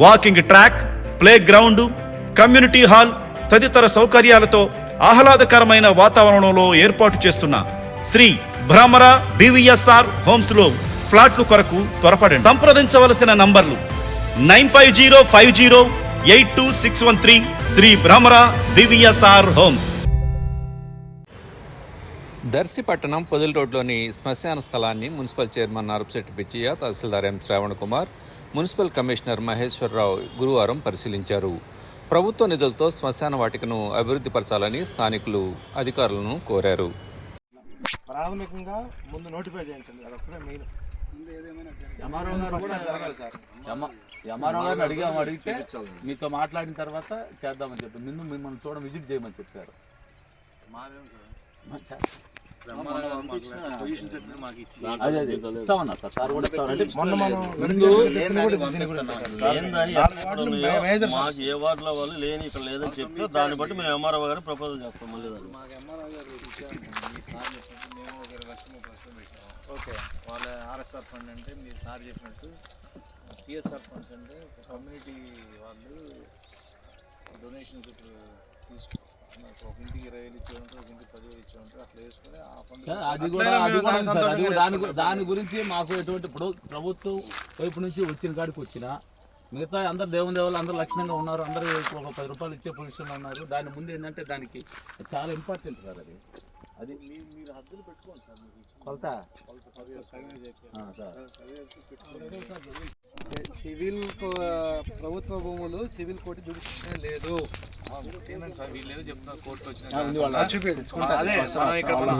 walking track playground community hall తదితర సౌకర్యాలతో ఆహ్లాదకరమైన వాతావరణంలో ఏర్పాటు చేస్తున్న శ్రీ భ్రమర బివిఎస్ఆర్ హోమ్స్లో ఫ్లాట్లు కొరకు త్వరపడండి. సంప్రదించవలసిన నంబర్లు nine five zero five zero eight two six one three Sri Bhramara BVSR homes. Darsi పట్టణం పొదిలి రోడ్లోని శ్మశాన స్థలాన్ని municipal chairman Arapasetti Pichaiah tahsildar M Shravan Kumar municipal commissioner Maheswararao గురువారం పరిశీలించారు. ప్రభుత్వ నిధులతో శ్మశాన వాటికను అభివృద్ధి పరచాలని స్థానికులు అధికారులను కోరారు. ప్రాథమికంగా ముందు నోటిఫై చేయించండి మెయిన్. ఎంఆర్ఓ గారిని అడిగాము అడిగితే మీతో మాట్లాడిన తర్వాత చేద్దామని చెప్పి నిన్ను మిమ్మల్ని చూడ విజిట్ చేయమని చెప్పారు. అదే అదే ఇస్తామన్నా సార్ సార్ కూడా ఇస్తామంటే మొన్న మనం ముందు ఏందని ఎక్కడ ఉన్నాయో, మాకు ఏ వార్డులో వాళ్ళు లేని ఇక్కడ లేదని చెప్తే దాన్ని బట్టి మేము ఎంఆర్ఓ గారు ప్రపోజల్ చేస్తాం మళ్ళీ ఓకే. వాళ్ళ ఆర్ఎస్ఆర్ ఫండ్ అంటే మీరు సార్ చెప్పినట్టు సిఎస్ఆర్ ఫండ్స్ అంటే కమ్యూనిటీ వాళ్ళు డొనేషన్స్ తీసుకు ఒక ఇంటికి ఇరవై వేలు ఇచ్చే ఉంటారు ఒక ఇంటికి పదివేలు అది కూడా అది కూడా సార్ అది దాని గురించి మాకు ఎటువంటి ఇప్పుడు ప్రభుత్వం వైపు నుంచి వచ్చిన కాడికి వచ్చిన మిగతా అందరు దేవుని దేవుళ్ళు అందరు లక్షణంగా ఉన్నారు. అందరూ ఒక పది రూపాయలు ఇచ్చే పొజిషన్లో ఉన్నారు. దాని ముందు ఏంటంటే దానికి చాలా ఇంపార్టెంట్ సార్ అది. అది మీరు హద్దులు పెట్టుకోండి సార్ కొలత? సివిల్ ప్రభుత్వ భూములు సివిల్ కోర్టు జ్యుడిషియల్ లేదు. చెప్తున్నారు కోర్టు వచ్చిన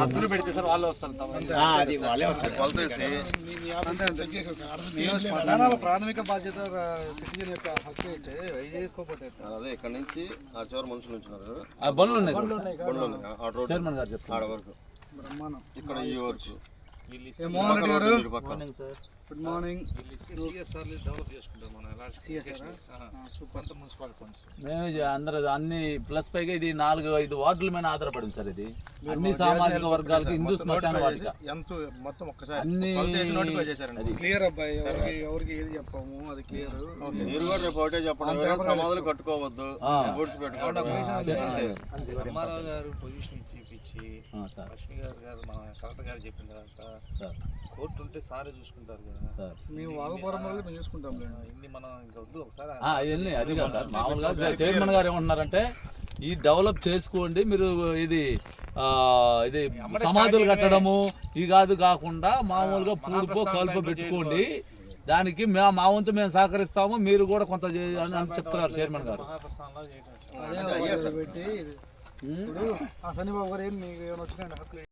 హద్దులు పెడితే సార్ వాళ్ళే వస్తారు ప్రాథమిక బాధ్యత సిటిజన్ యొక్క హక్కు అయితే చేసుకోకపోతే? అదే ఇక్కడ నుంచి ఆ చివరి మనుషులు ఉంటున్నారు ఆ బండ్లు ఉన్నాయి బండ్లు ఉన్నాయి ఆడ వరకు. బ్రహ్మాండం. ఇక్కడ ఈ వరకు. మోహన్ రెడ్డి గారు గుడ్ మార్నింగ్ మేము ఇది అందరూ అన్ని ప్లస్ పైగా ఇది నాలుగు ఐదు వార్డుల మీద ఆధారపడింది సార్ ఇది. అన్ని సామాజిక వర్గాలకు హిందూ శ్మశాన వాటిక ఎంత మొత్తం ఒక్కసారి అన్ని క్లియర్ అబ్బాయి ఎవరికి ఎవరికి ఏది చెప్పాము అది క్లియర్ మీరు కూడా రేపు ఒకటే చెప్పండి. సమాధులు కట్టుకోవద్దు గారు పొజిషన్ ఇచ్చి సార్. లక్ష్మి గారు గారు మన కలెక్టర్ గారు చెప్పిన తర్వాత సార్. కోర్టు ఉంటే సారే చూసుకుంటారు కదా. సార్. మేము వాగపురం వరకు మేము చూసుకుంటాం ఇన్ని మనం ఇంకా వద్దు ఒకసారి ఆ, ఇవన్నీ అది కాదు సార్. మామూలుగా చైర్మన్ గారు ఏమంటున్నారంటే ఈ డెవలప్ చేసుకోండి మీరు ఇది ఆ, ఇది సమాధులు కట్టడము ఇది కాదు కాకుండా మామూలుగా పూడుకో కలుపు పెట్టుకోండి. దానికి మా మా వంతు మేము సహకరిస్తాము మీరు కూడా కొంత అని చెప్తున్నారు చైర్మన్ గారు. ఇప్పుడు ఆ శనిబాబు ఏం మీకు ఏమైనా